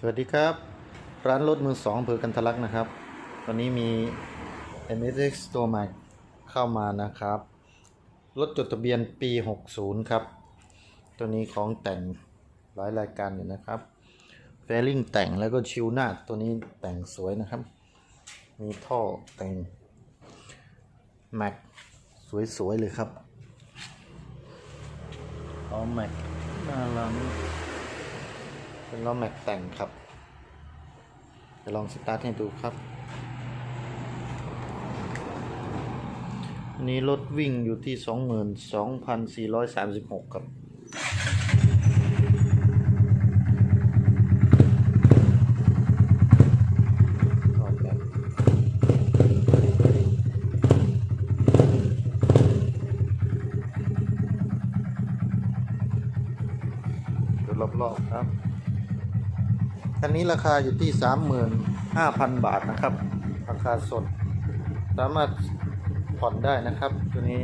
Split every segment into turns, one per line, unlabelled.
สวัสดีครับ ร้านรถมือสองอำเภอกันทะลักนะครับ ตอนนี้มี m s x ตัวใหม่เข้ามานะครับ รถจดทะเบียนปี 60 ครับ ตัวนี้ของแต่งหลายรายการอยู่นะครับเฟลลิ่งแต่งแล้วก็ชิวหน้าตัวนี้แต่งสวยนะครับ มีท่อแต่งแม็กสวยๆเลยครับล้อแม็กหน้าหลัง เป็นล้อแม็กแต่งครับจะลองสตาร์ทให้ดูครับอันนี้รถวิ่งอยู่ที่ 22,436 ครับออกแบบดูรอบๆครับ คันนี้ราคาอยู่ที่ 35,000 บาทนะครับ ราคาสด สามารถผ่อนได้นะครับ ตัวนี้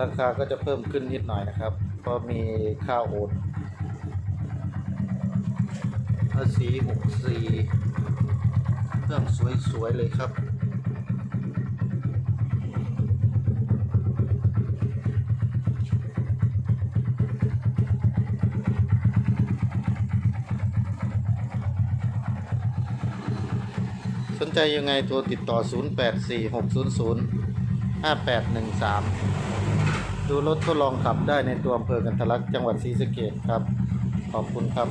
ราคาก็จะเพิ่มขึ้นนิดหน่อยนะครับเพราะมีค่าโอนภาษี64เครื่องสวยๆเลยครับ สนใจยังไงโทรติดต่อ 0846005813 ดูรถทดลองขับได้ในตัวอำเภอกันทลักจังหวัดศรีสะเกษครับ ขอบคุณครับ